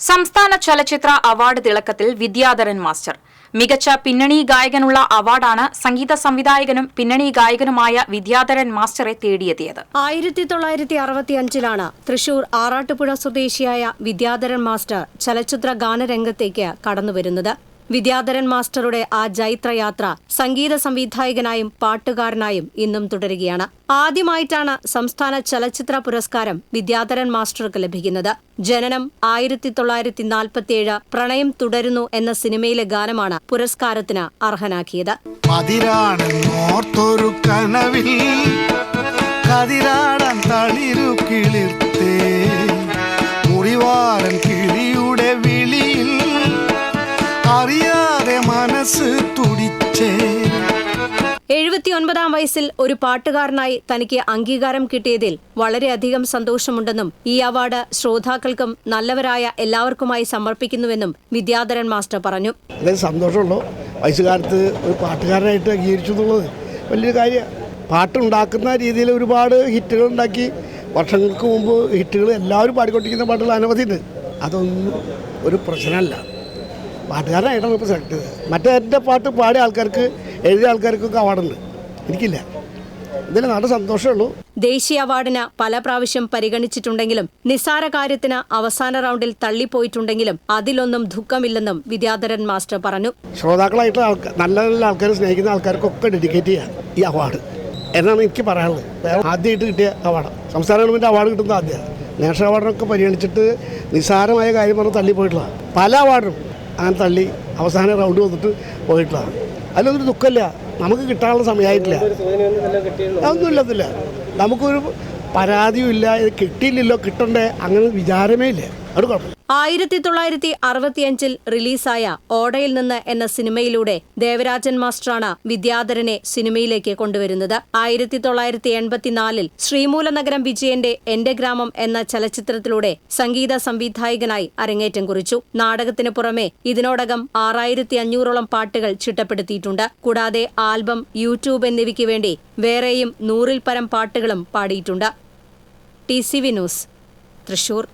സംസ്ഥാന ചലച്ചിത്ര award തിളക്കത്തിൽ Vidyadharan master. മികച്ച പിന്നണി ഗായകനുള്ള അവാർഡാണ് സംഗീത സംവിധായകനും പിന്നണി ഗായകനുമായ വിദ്യാധരൻ മാസ്റ്ററെ തേടിയെത്തിയത്. ആയിരത്തി തൊള്ളായിരത്തി അറുപത്തിയഞ്ചിലാണ് തൃശൂർ ആറാട്ടുപുഴ സ്വദേശിയായ വിദ്യാധരൻ മാസ്റ്റർ ചലച്ചിത്ര ഗാനരംഗത്തേക്ക് കടന്നുവരുന്നത്. വിദ്യാധരൻ മാസ്റ്ററുടെ ആ ജൈത്രയാത്ര സംഗീത സംവിധായകനായും പാട്ടുകാരനായും ഇന്നും തുടരുകയാണ്. ആദ്യമായിട്ടാണ് സംസ്ഥാന ചലച്ചിത്ര പുരസ്കാരം വിദ്യാധരൻ മാസ്റ്റർക്ക് ലഭിക്കുന്നത്. ജനനം ആയിരത്തി തൊള്ളായിരത്തി നാൽപ്പത്തിയേഴ് പ്രണയം തുടരുന്നു എന്ന സിനിമയിലെ ഗാനമാണ് പുരസ്കാരത്തിന് അർഹനാക്കിയത്. കതിരാടാൻ തളിരു കിളിർത്തേ. എഴുപത്തിയൊൻപതാം വയസ്സിൽ ഒരു പാട്ടുകാരനായി തനിക്ക് അംഗീകാരം കിട്ടിയതിൽ വളരെയധികം സന്തോഷമുണ്ടെന്നും ഈ അവാർഡ് ശ്രോതാക്കൾക്കും നല്ലവരായ എല്ലാവർക്കുമായി സമർപ്പിക്കുന്നുവെന്നും വിദ്യാധരൻ മാസ്റ്റർ പറഞ്ഞു. സന്തോഷമുള്ളൂ. വയസ്സുകാലത്ത് ഒരു പാട്ടുകാരനായിട്ട് അംഗീകരിച്ചു എന്നുള്ളത് വലിയൊരു കാര്യമാണ് പാട്ടുണ്ടാക്കുന്ന രീതിയിൽ ഒരുപാട് ഹിറ്റുകൾ ഉണ്ടാക്കി വർഷങ്ങൾക്ക് മുമ്പ് ഹിറ്റുകൾ എല്ലാവരും പാടിക്കൊണ്ടിരിക്കുന്ന പാട്ടുകൾ അനവധിയുണ്ട്. അതൊന്നും ഒരു പ്രശ്നമല്ല. പാട്ടുകാരനായിട്ടാണ് ഇപ്പോൾ സെലക്ട് ചെയ്തത്. മറ്റേ എന്റെ പാട്ട് പാടിയ ആൾക്കാർക്ക് എഴുതിയ ആൾക്കാർക്കൊക്കെ അവാർഡുണ്ട് എനിക്കില്ല. ഇതിൽ നല്ല സന്തോഷമുള്ളൂ ദേശീയ അവാർഡിന് പല പ്രാവശ്യം പരിഗണിച്ചിട്ടുണ്ടെങ്കിലും നിസ്സാര കാര്യത്തിന് അവസാന റൗണ്ടിൽ തള്ളിപ്പോയിട്ടുണ്ടെങ്കിലും അതിലൊന്നും ദുഃഖമില്ലെന്നും വിദ്യാധരൻ മാസ്റ്റർ പറഞ്ഞു. ശ്രോതാക്കളായിട്ടുള്ള ആൾക്കാർ നല്ല നല്ല ആൾക്കാരെ സ്നേഹിക്കുന്ന ആൾക്കാർക്കൊക്കെ ഡെഡിക്കേറ്റ് ചെയ്യാം ഈ അവാർഡ് എന്നാണ് എനിക്ക് പറയാനുള്ളത്. ആദ്യമായിട്ട് കിട്ടിയ അവാർഡ് സംസ്ഥാന ഗവൺമെന്റ് അവാർഡ് കിട്ടുന്നത് ആദ്യമാണ്. നാഷണൽ അവാർഡിനൊക്കെ പരിഗണിച്ചിട്ട് നിസ്സാരമായ കാര്യം പറഞ്ഞ് തള്ളിപ്പോയിട്ടുള്ളതാണ്. പല അവാർഡും അങ്ങനെ തള്ളി അവസാന റൗണ്ട് വന്നിട്ട് പോയിട്ടുള്ളതാണ് അതിലൊന്നും ദുഃഖമില്ല. നമുക്ക് കിട്ടാനുള്ള സമയമായിട്ടില്ല. അതൊന്നും ഇല്ലത്തില്ല. നമുക്കൊരു പരാതിയും ഇല്ല. ഇത് കിട്ടിയില്ലല്ലോ കിട്ടണ്ടേ? അങ്ങനെ വിചാരമേ ഇല്ല. ആയിരത്തി തൊള്ളായിരത്തി അറുപത്തിയഞ്ചിൽ റിലീസായ ഓടയിൽ നിന്ന് എന്ന സിനിമയിലൂടെ ദേവരാജൻ മാസ്റ്ററാണ് വിദ്യാധരനെ സിനിമയിലേക്ക് കൊണ്ടുവരുന്നത്. ആയിരത്തി തൊള്ളായിരത്തി എൺപത്തിനാലിൽ ശ്രീമൂലനഗരം വിജയന്റെ എന്റെ ഗ്രാമം എന്ന ചലച്ചിത്രത്തിലൂടെ സംഗീത സംവിധായകനായി അരങ്ങേറ്റം കുറിച്ചു. നാടകത്തിന് പുറമെ ഇതിനോടകം ആറായിരത്തി അഞ്ഞൂറോളം പാട്ടുകൾ ചിട്ടപ്പെടുത്തിയിട്ടുണ്ട്. കൂടാതെ ആൽബം യൂട്യൂബ് എന്നിവയ്ക്ക് വേണ്ടി വേറെയും നൂറിൽ പരം പാട്ടുകളും പാടിയിട്ടുണ്ട്. T C V news Thrissur.